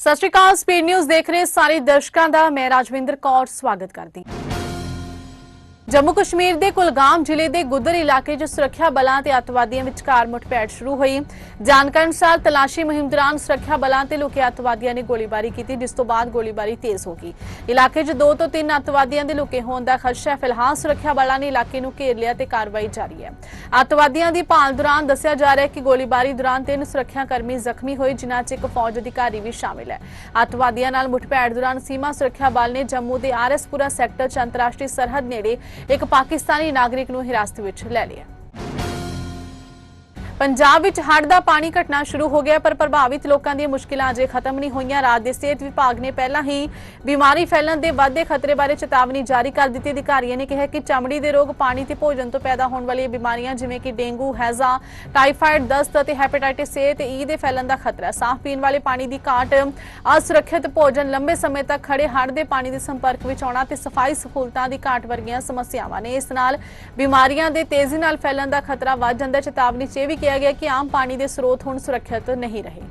ਸਤਿ ਸ਼੍ਰੀ ਅਕਾਲ, speed news ਦੇਖ ਰਹੇ ਸਾਰੇ ਦਰਸ਼ਕਾਂ ਦਾ, ਮੈਂ ਰਾਜਵਿੰਦਰ ਕੌਰ, ਸਵਾਗਤ ਕਰਦੀ ਹਾਂ। ਜੰਮੂ ਕਸ਼ਮੀਰ ਦੇ ਕੁਲਗਾਮ ਜ਼ਿਲ੍ਹੇ ਦੇ ਗੁੱਦਰ ਇਲਾਕੇ 'ਚ ਸੁਰੱਖਿਆ ਬਲਾਂ ਤੇ ਅੱਤਵਾਦੀਆਂ ਵਿਚਕਾਰ ਮੁਠਭੇੜ ਸ਼ੁਰੂ ਹੋਈ। ਜਾਣਕਾਰੀ ਅਨੁਸਾਰ ਤਲਾਸ਼ੀ ਮੁਹਿੰਮ ਦੌਰਾਨ ਸੁਰੱਖਿਆ ਬਲਾਂ ਤੇ ਲੁਕੇ ਅੱਤਵਾਦੀਆਂ ਨੇ ਗੋਲੀਬਾਰੀ ਕੀਤੀ, ਜਿਸ ਤੋਂ ਬਾਅਦ ਗੋਲੀਬਾਰੀ ਤੇਜ਼ ਹੋ ਗਈ। ਇਲਾਕੇ 'ਚ ਦੋ ਤੋਂ ਤਿੰਨ ਅੱਤਵਾਦੀਆਂ ਦੇ ਲੁਕੇ ਹੋਣ ਦਾ ਖਦਸ਼ਾ ਫਿਲਹਾਲ ਸੁਰੱਖਿਆ ਬਲਾਂ ਨੇ ਇਲਾਕੇ ਨੂੰ ਘੇਰ ਲਿਆ ਤੇ ਕਾਰਵਾਈ ਜਾਰੀ ਹੈ। ਅੱਤਵਾਦੀਆਂ ਦੀ ਭਾਲ ਦੌਰਾਨ ਦੱਸਿਆ ਜਾ ਰਿਹਾ ਹੈ ਕਿ ਗੋਲੀਬਾਰੀ ਦੌਰਾਨ ਤਿੰਨ ਸੁਰੱਖਿਆ ਕਰਮੀ ਜ਼ਖਮੀ ਹੋਏ, ਜਿਨ੍ਹਾਂ 'ਚ ਇੱਕ ਫੌਜ ਅਧਿਕਾਰੀ ਵੀ ਸ਼ਾਮਿਲ ਹੈ। ਅੱਤਵਾਦੀਆਂ ਨਾਲ ਮੁਠਭੇੜ ਦੌਰਾਨ ਸੀਮਾ ਸੁਰੱਖਿਆ ਬਲ ਨੇ ਜੰਮੂ ਦੇ ਆਰਐਸਪੁਰਾ ਸੈਕਟਰ 'ਚ ਅੰਤਰਰਾਸ਼ਟਰੀ ਸਰਹੱਦ ਨੇੜੇ ਇੱਕ ਪਾਕਿਸਤਾਨੀ ਨਾਗਰਿਕ ਨੂੰ ਹਿਰਾਸਤ ਵਿੱਚ ਲੈ ਲਿਆ। ਪੰਜਾਬ ਵਿੱਚ ਹੜ੍ਹ ਦਾ ਪਾਣੀ ਘਟਣਾ ਸ਼ੁਰੂ ਹੋ ਗਿਆ, ਪਰ ਪ੍ਰਭਾਵਿਤ ਲੋਕਾਂ ਦੀਆਂ ਮੁਸ਼ਕਿਲਾਂ ਅਜੇ ਖਤਮ ਨਹੀਂ ਹੋਈਆਂ। ਰਾਜ ਦੇ ਸਿਹਤ ਵਿਭਾਗ ਨੇ ਪਹਿਲਾਂ ਹੀ ਬਿਮਾਰੀ ਫੈਲਣ ਦੇ ਵਾਧੇ ਖਤਰੇ ਬਾਰੇ ਚੇਤਾਵਨੀ ਜਾਰੀ ਕਰ ਦਿੱਤੀ। ਅਧਿਕਾਰੀਆਂ ਨੇ ਕਿਹਾ ਕਿ ਚਮੜੀ ਦੇ ਰੋਗ ਪਾਣੀ ਤੇ ਭੋਜਨ ਤੋਂ ਪੈਦਾ ਹੋਣ ਵਾਲੀਆਂ ਬਿਮਾਰੀਆਂ ਜਿਵੇਂ ਕਿ ਡੇਂਗੂ, ਹੈਜ਼ਾ, ਟਾਈਫਾਇਡ, ਦਸਤ ਅਤੇ ਹੈਪੇਟਾਈਟਿਸ ਏ ਤੇ ਈ ਦੇ ਫੈਲਣ ਦਾ ਖਤਰਾ। ਸਾਫ਼ ਪੀਣ ਵਾਲੇ ਪਾਣੀ ਦੀ ਘਾਟ, ਅਸੁਰੱਖਿਅਤ ਭੋਜਨ ਲੰਬੇ ਸਮੇਂ ਤੱਕ ਖੜੇ ਹੜ੍ਹ ਦੇ ਪਾਣੀ ਦੇ ਸੰਪਰਕ ਵਿੱਚ ਆਉਣਾ ਤੇ ਸਫ਼ਾਈ ਸਹੂਲਤਾਂ ਦੀ ਘਾਟ ਵਰਗੀਆਂ ਸਮੱਸਿਆਵਾਂ ਨੇ। ਇਸ ਨਾਲ ਬਿਮਾਰੀਆਂ ਦੇ ਤੇਜ਼ੀ ਨਾਲ ਫੈਲਣ ਦਾ ਖਤਰਾ ਵੱਧ ਜਾਂਦਾ। ਚੇਤਾਵਨੀ 'ਚ ਇਹ ਵੀ ਕਿਹਾ ਗਿਆ ਕਿ ਆਮ ਪਾਣੀ ਦੇ ਸਰੋਤ ਹੁਣ ਸੁਰੱਖਿਅਤ ਨਹੀਂ ਰਹੇ।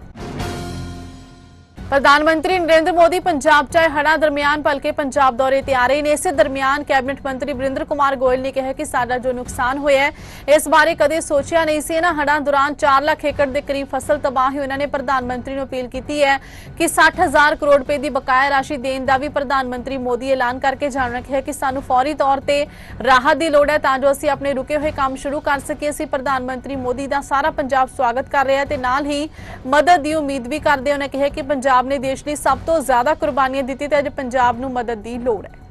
ਪ੍ਰਧਾਨ ਮੰਤਰੀ ਨਰਿੰਦਰ ਮੋਦੀ ਪੰਜਾਬ ਚ ਆਏ ਹੜ੍ਹਾਂ ਦਰਮਿਆਨ ਭਲਕੇ ਪੰਜਾਬ ਦੌਰੇ ਤੇ ਆ ਰਹੇ ਨੇ। ਇਸੇ ਦਰਮਿਆਨ ਕੈਬਨਿਟ ਮੰਤਰੀ ਬਰਿੰਦਰ ਕੁਮਾਰ ਗੋਇਲ ਨੇ ਕਿਹਾ ਕਿ ਸਾਡਾ ਜੋ ਨੁਕਸਾਨ ਹੋਇਆ ਹੈ, ਇਸ ਬਾਰੇ ਕਦੇ ਸੋਚਿਆ ਨਹੀਂ ਸੀ। ਇਹਨਾਂ ਹੜ੍ਹਾਂ ਦੌਰਾਨ 4 ਲੱਖ ਏਕੜ ਦੇ ਕਰੀਬ ਫਸਲ ਤਬਾਹ ਹੋਈ। ਉਹਨਾਂ ਨੇ ਪ੍ਰਧਾਨ ਮੰਤਰੀ ਨੂੰ ਅਪੀਲ ਕੀਤੀ ਹੈ ਕਿ 60000 ਕਰੋੜ ਰੁਪਏ ਦੀ ਬਕਾਇਆ ਰਾਸ਼ੀ ਦੇਣ ਦਾ ਵੀ ਪ੍ਰਧਾਨ ਮੰਤਰੀ ਮੋਦੀ ਐਲਾਨ ਕਰਕੇ ਜਾਣਨਾ ਹੈ ਕਿ ਸਾਨੂੰ ਫੌਰੀ ਤੌਰ ਤੇ ਰਾਹਤ ਦੀ ਲੋੜ ਹੈ ਤਾਂ ਜੋ ਅਸੀਂ ਆਪਣੇ ਰੁਕੇ ਹੋਏ ਕੰਮ ਸ਼ੁਰੂ ਕਰ ਸਕੀਏ। ਅਸੀਂ ਪ੍ਰਧਾਨ ਮੰਤਰੀ ਮੋਦੀ ਦਾ ਸਾਰਾ ਪੰਜਾਬ ਸਵਾਗਤ ਕਰ ਰਿਹਾ ਹੈ ਤੇ ਨਾਲ ਹੀ ਮਦਦ ਦੀ ਉਮੀਦ ਵੀ ਕਰਦੇ ਉਹਨੇ ਕਿਹਾ ਕਿ ਪੰਜਾਬ ਨੇ ਦੇਸ਼ ਲਈ ਸਭ ਤੋਂ ਜ਼ਿਆਦਾ ਕੁਰਬਾਨੀਆਂ ਦਿੱਤੀ ਤੇ ਅੱਜ ਪੰਜਾਬ ਨੂੰ ਮਦਦ ਦੀ ਲੋੜ ਹੈ।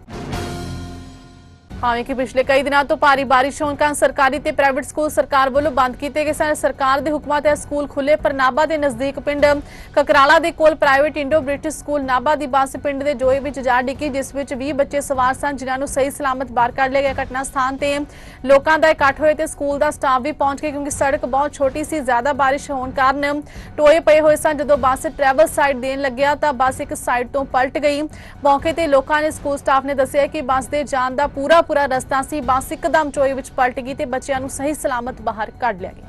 ਭਾਵੇਂ ਕਿ ਪਿਛਲੇ ਕਈ ਦਿਨਾਂ ਤੋਂ ਭਾਰੀ ਬਾਰਿਸ਼ ਹੋਣ ਕਾਰਨ ਸਰਕਾਰੀ ਤੇ ਪ੍ਰਾਈਵੇਟ ਸਕੂਲ ਸਰਕਾਰ ਵੱਲੋਂ ਬੰਦ ਕੀਤੇ ਗਏ ਸਨ। ਸਰਕਾਰ ਦੇ ਹੁਕਮਾਂ ਤੇ ਸਕੂਲ ਖੁੱਲੇ ਪਰ ਨਾਭਾ ਦੇ ਨਜ਼ਦੀਕ ਪਿੰਡ ਕਕਰਾਲਾ ਦੇ ਕੋਲ private Indo British school Nabha ਦੀ ਬੱਸ ਪਿੰਡ ਦੇ ਜੋਏ ਵਿੱਚ ਜਾ ਡਿੱਗੀ, ਜਿਸ ਵਿੱਚ 20 ਬੱਚੇ ਸਵਾਰ ਸਨ, ਜਿਨ੍ਹਾਂ ਨੂੰ ਸਹੀ ਸਲਾਮਤ ਬਾਹਰ ਕੱਢ ਲਿਆ ਗਿਆ। ਘਟਨਾ ਸਥਾਨ ਤੇ ਲੋਕਾਂ ਦਾ ਇਕੱਠ ਹੋਏ ਤੇ ਸਕੂਲ ਦਾ ਸਟਾਫ ਵੀ ਪਹੁੰਚ ਗਿਆ ਕਿਉਂਕਿ ਸੜਕ ਬਹੁਤ ਛੋਟੀ ਸੀ। ਜ਼ਿਆਦਾ ਬਾਰਿਸ਼ ਹੋਣ ਕਾਰਨ ਟੋਏ ਪਏ ਹੋਏ ਸਨ। ਜਦੋਂ ਬੱਸ ਟਰੈਵਲ ਸਾਈਡ ਦੇਣ ਲੱਗਿਆ, ਤਾਂ ਬੱਸ ਇੱਕ ਸਾਈਡ ਤੋਂ ਪਲਟ ਗਈ। ਮੌਕੇ ਤੇ ਲੋਕਾਂ ਨੇ ਸਕੂਲ ਸਟਾਫ ਨੇ ਦੱਸਿਆ ਕਿ ਬੱਸ ਦੇ ਜਾਣ ਦਾ ਪੂਰਾ ਪੂਰਾ ਰਸਤਾ ਸੀ। ਬੱਸ ਇੱਕਦਮ ਟੋਏ ਵਿੱਚ ਪਲਟ ਗਈ ਤੇ ਬੱਚਿਆਂ ਨੂੰ ਸਹੀ ਸਲਾਮਤ ਬਾਹਰ ਕੱਢ ਲਿਆ ਗਿਆ।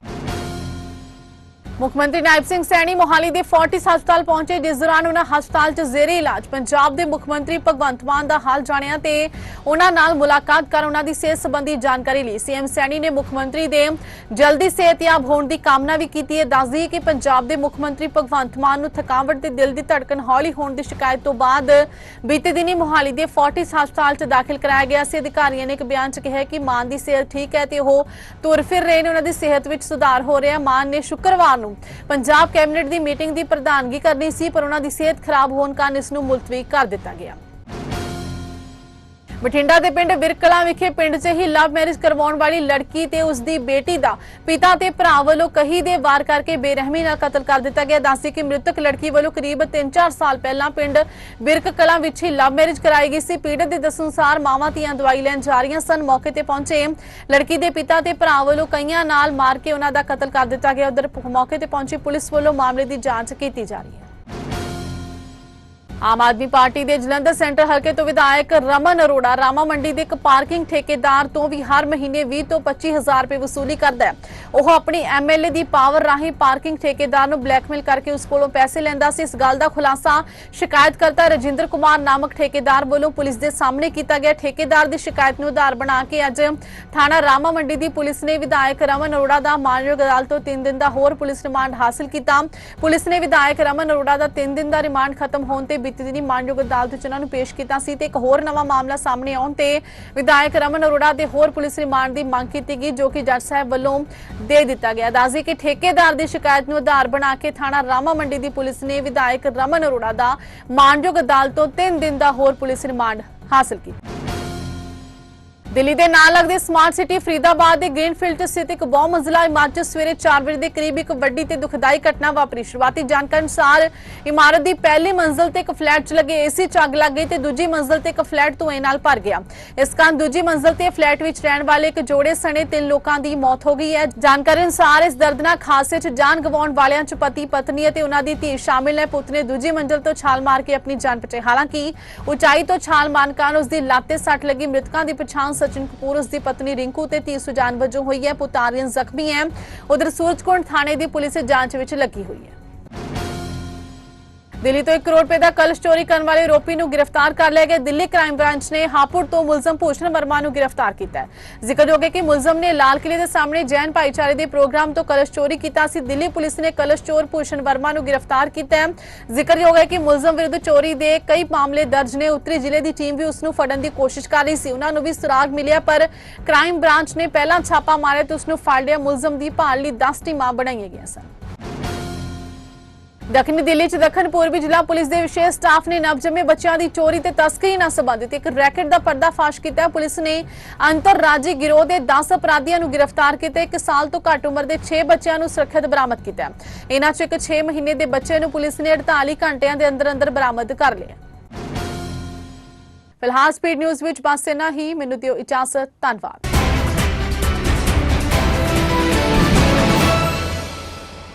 ਮੁੱਖ ਮੰਤਰੀ ਨਾਇਬ ਸਿੰਘ ਸੈਣੀ ਮੋਹਾਲੀ ਦੇ ਫੋਰਟਿਸ ਹਸਪਤਾਲ ਪਹੁੰਚੇ, ਜਿਸ ਦੌਰਾਨ ਉਹਨਾਂ ਹਸਪਤਾਲ 'ਚ ਜ਼ੇਰੇ ਇਲਾਜ। ਪੰਜਾਬ ਦੇ ਮੁੱਖ ਮੰਤਰੀ ਭਗਵੰਤ ਮਾਨ ਦਾ ਹਾਲ ਜਾਣਿਆ ਤੇ ਉਹਨਾਂ ਨਾਲ ਮੁਲਾਕਾਤ ਕਰ ਉਹਨਾਂ ਦੀ ਸਿਹਤ ਸੰਬੰਧੀ ਜਾਣਕਾਰੀ ਲਈ। ਸੀਐਮ ਸੈਣੀ ਨੇ ਮੁੱਖ ਮੰਤਰੀ ਦੇ ਜਲਦੀ ਸਿਹਤਯਾਬ ਹੋਣ ਦੀ ਕਾਮਨਾ ਵੀ ਕੀਤੀ ਹੈ। ਦੱਸਦੀ ਹੈ ਕਿ ਪੰਜਾਬ ਦੇ ਮੁੱਖ ਮੰਤਰੀ ਭਗਵੰਤ ਮਾਨ ਨੂੰ ਥਕਾਵਟ ਤੇ ਦਿਲ ਦੀ ਧੜਕਣ ਹੌਲੀ ਹੋਣ ਦੀ ਸ਼ਿਕਾਇਤ ਤੋਂ ਬਾਅਦ ਬੀਤੇ ਦਿਨੀ ਮੋਹਾਲੀ ਦੇ ਫੋਰਟਿਸ ਹਸਪਤਾਲ 'ਚ ਦਾਖਲ ਕਰਾਇਆ ਗਿਆ ਸੀ। ਅਧਿਕਾਰੀਆਂ ਨੇ ਇੱਕ ਬਿਆਨ 'ਚ ਕਿਹਾ ਕਿ ਮਾਨ ਦੀ ਸਿਹਤ ਠੀਕ ਹੈ ਤੇ ਉਹ ਤੁਰ ਫਿਰ ਰਹੇ ਨੇ। ਉਹਨਾਂ ਦੀ ਸਿਹਤ ਵਿੱਚ ਸੁਧਾਰ ਹੋ ਰਿਹਾ। ਮਾਨ ਨੇ ਸ਼ੁੱਕਰਵਾਰ ਨੂੰ ਪੰਜਾਬ ਕੈਬਨਿਟ ਦੀ ਮੀਟਿੰਗ ਦੀ ਪ੍ਰਧਾਨਗੀ ਕਰਨੀ ਸੀ, ਪਰ ਉਹਨਾਂ ਦੀ ਸਿਹਤ ਖਰਾਬ ਹੋਣ ਕਾਰਨ ਇਸ ਨੂੰ ਮੁਲਤਵੀ ਕਰ ਦਿੱਤਾ ਗਿਆ। ਬਠਿੰਡਾ ਦੇ ਪਿੰਡ ਬਿਰਕਲਾ ਵਿਖੇ ਪਿੰਡ 'ਚ ਹੀ ਲਵ ਮੈਰਿਜ ਕਰਵਾਉਣ ਵਾਲੀ ਲੜਕੀ ਤੇ ਉਸ ਦੀ ਬੇਟੀ ਦਾ ਪਿਤਾ ਤੇ ਭਰਾ ਵੱਲੋਂ ਕਹੀ ਦੇ ਵਾਰ ਕਰਕੇ ਬੇਰਹਿਮੀ ਨਾਲ ਕਤਲ ਕਰ ਦਿੱਤਾ ਗਿਆ। ਦੱਸਦੀ ਕਿ ਮ੍ਰਿਤਕ ਲੜਕੀ ਵੱਲੋਂ ਕਰੀਬ 3-4 ਸਾਲ ਪਹਿਲਾਂ ਪਿੰਡ ਬਿਰਕ ਕਲਾ ਵਿੱਚ ਹੀ ਲਵ ਮੈਰਿਜ ਕਰਾਈ ਗਈ ਸੀ। ਪੀੜਤ ਦੇ ਦੱਸਣ ਅਨੁਸਾਰ ਮਾਵਾਂ ਧੀਆਂ ਦਵਾਈ ਲੈਣ ਜਾ ਰਹੀਆਂ ਸਨ। ਮੌਕੇ ਤੇ ਪਹੁੰਚੇ ਲੜਕੀ ਦੇ ਪਿਤਾ ਤੇ ਭਰਾ ਵੱਲੋਂ ਕਈਆਂ ਨਾਲ ਮਾਰ ਕੇ ਉਹਨਾਂ ਦਾ ਕਤਲ ਕਰ ਦਿੱਤਾ ਗਿਆ। ਉਧਰ ਮੌਕੇ ਤੇ ਪਹੁੰਚੀ ਪੁਲਿਸ ਵੱਲੋਂ ਮਾਮਲੇ ਦੀ ਜਾਂਚ ਕੀਤੀ ਜਾ ਰਹੀ ਹੈ। ਆਮ ਆਦਮੀ ਪਾਰਟੀ ਦੇ ਜਲੰਧਰ ਸੈਂਟਰ ਹਲਕੇ ਤੋਂ ਵਿਧਾਇਕ ਰਮਨ ਅਰੋੜਾ ਰਾਮਾ ਮੰਡੀ ਦੇ ਇੱਕ ਪਾਰਕਿੰਗ ਠੇਕੇਦਾਰ ਤੋਂ ਵੀ ਹਰ ਮਹੀਨੇ 20 ਤੋਂ 25000 ਰੁਪਏ ਵਸੂਲੀ ਕਰਦਾ ਹੈ। ਉਹ ਆਪਣੀ ਐਮਐਲਏ ਦੀ ਪਾਵਰ ਰਾਹੀਂ ਪਾਰਕਿੰਗ ਠੇਕੇਦਾਰ ਨੂੰ ਬਲੈਕਮੇਲ ਕਰਕੇ ਉਸ ਕੋਲੋਂ ਪੈਸੇ ਲੈਂਦਾ ਸੀ। ਇਸ ਗੱਲ ਦਾ ਖੁਲਾਸਾ ਸ਼ਿਕਾਇਤਕਰਤਾ ਰਜਿੰਦਰ ਕੁਮਾਰ ਨਾਮਕ ਠੇਕੇਦਾਰ ਵੱਲੋਂ ਪੁਲਿਸ ਦੇ ਸਾਹਮਣੇ ਕੀਤਾ ਗਿਆ। ਠੇਕੇਦਾਰ ਦੀ ਸ਼ਿਕਾਇਤ ਨੂੰ ਆਧਾਰ ਬਣਾ ਕੇ ਅੱਜ ਥਾਣਾ ਰਾਮਾ ਮੰਡੀ ਦੀ ਪੁਲਿਸ ਨੇ ਵਿਧਾਇਕ ਰਮਨ ਅਰੋੜਾ ਦਾ ਮਾਨਯੋਗ ਅਦਾਲਤ ਤੋਂ 3 ਦਿਨ ਦਾ ਹੋਰ ਪੁਲਿਸ ਰਿਮਾਂਡ ਹਾਸਲ ਕੀਤਾ। ਪੁਲਿਸ ਨੇ ਵਿਧਾਇਕ ਰਮਨ ਅਰੋੜਾ ਦਾ 3 ਦਿਨ ਦਾ ਰਿਮਾਂਡ ਖਤਮ ਹੋਣ ਤੇ ਬੀਤੀ ਦਿਨੀ ਮਾਨਯੋਗ ਅਦਾਲਤ ਵਿੱਚ ਉਹਨਾਂ ਨੂੰ ਪੇਸ਼ ਕੀਤਾ ਸੀ ਤੇ ਇੱਕ ਹੋਰ ਨਵਾਂ ਮਾਮਲਾ ਸਾਹਮਣੇ ਆਉਣ ਤੇ ਵਿਧਾਇਕ ਰਮਨ ਅਰੋੜਾ ਦੇ ਹੋਰ ਪੁਲਿਸ ਰਿਮਾਂਡ ਦੀ ਮੰਗ ਕੀਤੀ ਗਈ, ਜੋ ਕਿ ਜੱਜ ਸਾਹਿਬ ਵੱਲੋਂ ਦੇ ਦਿੱਤਾ ਗਿਆ। ਦੱਸਦੀ ਕਿ ਠੇਕੇਦਾਰ ਦੀ ਸ਼ਿਕਾਇਤ ਨੂੰ ਆਧਾਰ ਬਣਾ ਕੇ ਥਾਣਾ ਰਾਮਾ ਮੰਡੀ ਦੀ ਪੁਲਿਸ ਨੇ ਵਿਧਾਇਕ ਰਮਨ ਅਰੋੜਾ ਦਾ ਮਾਨਯੋਗ ਅਦਾਲਤ ਤੋਂ 3 ਦਿਨ ਦਾ ਹੋਰ ਪੁਲਿਸ ਰਿਮਾਂਡ ਹਾਸਲ ਕੀਤਾ। ਦਿੱਲੀ ਦੇ ਨਾਲ ਲੱਗਦੇ ਸਮਾਰਟ ਸਿਟੀ ਫਰੀਦਾਬਾਦ ਦੇ ਗ੍ਰੀਨਫੀਲਡ 'ਚ ਸਥਿਤ ਇੱਕ ਬਹੁ ਮੰਜ਼ਿਲਾ ਇਮਾਰਤ 'ਚ ਸਵੇਰੇ 4 ਵਜੇ ਦੇ ਕਰੀਬ ਇੱਕ ਵੱਡੀ ਤੇ ਦੁਖਦਾਈ ਘਟਨਾ ਵਾਪਰੀ। ਸ਼ੁਰੂਆਤੀ ਜਾਣਕਾਰੀ ਅਨੁਸਾਰ ਇਮਾਰਤ ਦੀ ਪਹਿਲੀ ਮੰਜ਼ਲ ਤੇ ਇੱਕ ਫਲੈਟ 'ਚ ਲੱਗੇ ਏਸੀ 'ਚ ਲੱਗ ਗਈ ਤੇ ਦੂਜੀ ਮੰਜ਼ਲ ਤੇ ਇੱਕ ਫਲੈਟ ਧੂਏ ਨਾਲ ਭਰ ਗਿਆ। ਇਸ ਕਾਰਨ ਦੂਜੀ ਮੰਜ਼ਲ ਤੇ ਫਲੈਟ ਵਿੱਚ ਰਹਿਣ ਵਾਲੇ ਇੱਕ ਜੋੜੇ ਸਣੇ ਤਿੰਨ ਲੋਕਾਂ ਦੀ ਮੌਤ ਹੋ ਗਈ ਹੈ। ਜਾਣਕਾਰੀ ਅਨੁਸਾਰ ਇਸ ਦਰਦਨਾਕ ਹਾਦਸੇ 'ਚ ਜਾਨ ਗਵਾਉਣ ਵਾਲਿਆਂ 'ਚ ਪਤੀ, ਪਤਨੀ ਅਤੇ ਉਹਨਾਂ ਦੀ ਧੀ ਸ਼ਾਮਿਲ ਹੈ ਪੁੱਤ ਨੇ ਦੂਜੀ ਮੰਜ਼ਲ ਤੋਂ ਛਾਲ ਮਾਰ ਕੇ ਆਪਣੀ ਜਾਨ ਬਚਾਈ। ਹਾਲਾਂਕਿ ਉਚਾਈ ਤੋਂ ਛਾਲ ਮਾਰਨ ਕਾਰਨ ਉਸ ਦੀ ਲੱਤ ਤੇ ਸੱਟ ਲੱਗੀ। ਮ੍ਰਿਤਕਾਂ ਦੀ ਪਛਾਣ ਸਚਿਨ ਕਪੂਰ ਉਸ ਦੀ ਪਤਨੀ ਰਿੰਕੂ ਤੇ ਧੀ ਸੁਜਾਨ ਵਜੋਂ ਹੋਈ ਹੈ। ਪੁਤਾਰੀਆਂ ਜ਼ਖਮੀ ਹੈ। ਉਧਰ ਸੂਰਜਕੁੰਡ ਥਾਣੇ ਦੀ ਪੁਲਿਸ ਜਾਂਚ ਵਿੱਚ ਲੱਗੀ ਹੋਈ ਹੈ। ਦਿੱਲੀ ਤੋਂ 1 ਕਰੋੜ ਰੁਪਏ ਦਾ ਕਲਸ਼ ਚੋਰੀ ਕਰਨ ਵਾਲੇ ਆਰੋਪੀ ਨੂੰ ਗ੍ਰਿਫਤਾਰ ਕਰ ਲਿਆ ਗਿਆ। ਦਿੱਲੀ ਕ੍ਰਾਈਮ ਬ੍ਰਾਂਚ ਨੇ ਹਾਪੁੜ ਤੋਂ ਮੁਲਜ਼ਮ ਭੂਸ਼ਣ ਵਰਮਾ ਨੂੰ ਗ੍ਰਿਫਤਾਰ ਕੀਤਾ ਹੈ। ਜ਼ਿਕਰਯੋਗ ਹੈ ਕਿ ਮੁਲਜ਼ਮ ਨੇ ਲਾਲ ਕਿਲੇ ਦੇ ਸਾਹਮਣੇ ਜੈਨ ਭਾਈਚਾਰੇ ਦੇ ਪ੍ਰੋਗਰਾਮ ਤੋਂ ਕਲਸ਼ ਚੋਰੀ ਕੀਤਾ ਸੀ। ਦਿੱਲੀ ਪੁਲਿਸ ਨੇ ਕਲਸ਼ ਚੋਰ ਭੂਸ਼ਣ ਵਰਮਾ ਨੂੰ ਗ੍ਰਿਫਤਾਰ ਕੀਤਾ ਹੈ। ਜ਼ਿਕਰਯੋਗ ਹੈ ਕਿ ਮੁਲਜ਼ਮ ਵਿਰੁੱਧ ਚੋਰੀ ਦੇ ਕਈ ਮਾਮਲੇ ਦਰਜ ਨੇ। ਉੱਤਰੀ ਜ਼ਿਲ੍ਹੇ ਦੀ ਟੀਮ ਵੀ ਉਸ ਨੂੰ ਫੜਨ ਦੀ ਕੋਸ਼ਿਸ਼ ਕਰ ਰਹੀ ਸੀ। ਉਹਨਾਂ ਨੂੰ ਵੀ ਸੁਰਾਗ ਮਿਲਿਆ, ਪਰ ਕ੍ਰਾਈਮ ਬ੍ਰਾਂਚ ਨੇ ਪਹਿਲਾਂ ਛਾਪਾ ਮਾਰਿਆ ਤੇ ਉਸ ਨੂੰ ਫੜ ਲਿਆ। ਮੁਲਜ਼ਮ ਦੀ ਭਾਲ ਲਈ 10 ਟੀਮਾਂ ਬਣਾਈਆਂ ਗਈਆਂ ਸਨ। ਦੱਖਣੀ ਦਿੱਲੀ ਚ ਦੱਖਣ ਪੂਰਬੀ ਜ਼ਿਲ੍ਹਾ ਪੁਲਿਸ ਦੇ ਵਿਸ਼ੇਸ਼ ਸਟਾਫ ਨੇ ਨਵਜੰਮੇ ਬੱਚਿਆਂ ਦੀ ਚੋਰੀ ਤੇ ਤਸਕਰੀ ਨਾਲ ਸੰਬੰਧਿਤ ਇੱਕ ਰੈਕਟ ਦਾ ਪਰਦਾਫਾਸ਼ ਕੀਤਾ। ਪੁਲਿਸ ਨੇ ਅੰਤਰਰਾਜੀ ਗਿਰੋਹ ਦੇ 10 ਅਪਰਾਧੀਆਂ ਨੂੰ ਗ੍ਰਿਫਤਾਰ ਕੀਤਾ। 1 ਸਾਲ ਤੋਂ ਘੱਟ ਉਮਰ ਦੇ 6 ਬੱਚਿਆਂ ਨੂੰ ਸੁਰੱਖਿਅਤ ਬਰਾਮਦ ਕੀਤਾ। ਇਹਨਾਂ ਚ ਇੱਕ 6 ਮਹੀਨੇ ਦੇ ਬੱਚੇ ਨੂੰ ਪੁਲਿਸ ਨੇ 48 ਘੰਟਿਆਂ ਦੇ ਅੰਦਰ ਅੰਦਰ ਬਰਾਮਦ ਕਰ ਲਿਆ। ਫਿਲਹਾਲ ਸਪੀਡ ਨਿਊਜ਼ ਵਿੱਚ ਬਸ ਇੰਨਾ ਹੀ। ਮੈਨੂੰ ਦਿਓ ਇਜਾਜ਼ਤ। ਧੰਨਵਾਦ।